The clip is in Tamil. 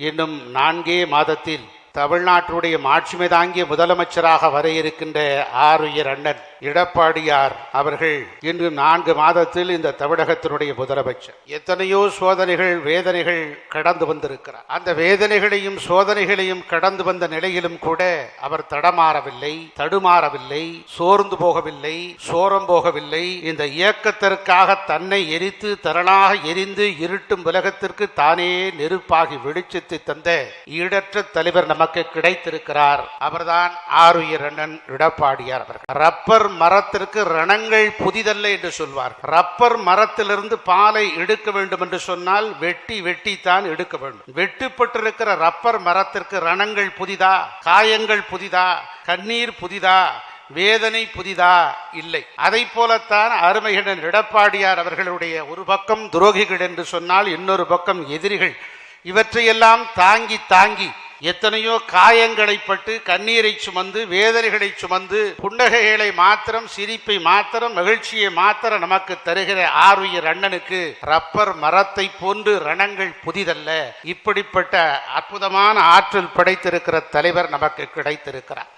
இன்னும் நான்கே மாதத்தில் தமிழ்நாட்டுடைய மாட்சிமை தாங்கிய முதலமைச்சராக வர இருக்கின்ற ஆருயர் அண்ணன் எடப்பாடியார் அவர்கள் இன்று நான்கு மாதத்தில் இந்த தமிழகத்தினுடைய முதலமைச்சர். எத்தனையோ சோதனைகள் வேதனைகள் கடந்து வந்திருக்கிறார். அந்த வேதனைகளையும் சோதனைகளையும் கடந்து வந்த நிலையிலும் கூட அவர் தடமாறவில்லை தடுமாறவில்லை சோர்ந்து போகவில்லை சோரம் போகவில்லை. இந்த இயக்கத்திற்காக தன்னை எரித்து தரளாக எரிந்து இருட்டும் உலகத்திற்கு தானே நெருப்பாகி வெளிச்சத்தை தந்த ஈடற்ற தலைவர் நமக்கு கிடைத்திருக்கிறார். அவர்தான் ஆருயிர் அண்ணன் எடப்பாடியார் அவர்கள். ரப்பர் மரத்திற்கு ரணங்கள் புதிதல்ல என்று சொல்வார். ரப்பர் மரத்திலிருந்து பாலை எடுக்க வேண்டும் என்று சொன்னால் வெட்டி வெட்டித்தான் எடுக்க வேண்டும். வெட்டுப்பட்டிருக்கிற ரப்பர் மரத்திற்கு ரணங்கள் புதிதா? காயங்கள் புதிதா? கண்ணீர் புதிதா? வேதனை புதிதா? இல்லை. அதை போலத்தான் அருமையுடன் எடப்பாடியார் அவர்களுடைய ஒரு பக்கம் துரோகிகள் என்று சொன்னால் இன்னொரு பக்கம் எதிரிகள். இவற்றையெல்லாம் தாங்கி தாங்கி எத்தனையோ காயங்களை பட்டு கண்ணீரை சுமந்து வேதனைகளை சுமந்து புன்னகைகளை மாத்திரம் சிரிப்பை மாத்திரம் மகிழ்ச்சியை மாத்திரம் நமக்கு தருகிற ஆர்வியர் அண்ணனுக்கு ரப்பர் மரத்தை போன்று ரணங்கள் புதிதல்ல. இப்படிப்பட்ட அற்புதமான ஆற்றல் படைத்திருக்கிற தலைவர் நமக்கு கிடைத்திருக்கிறார்.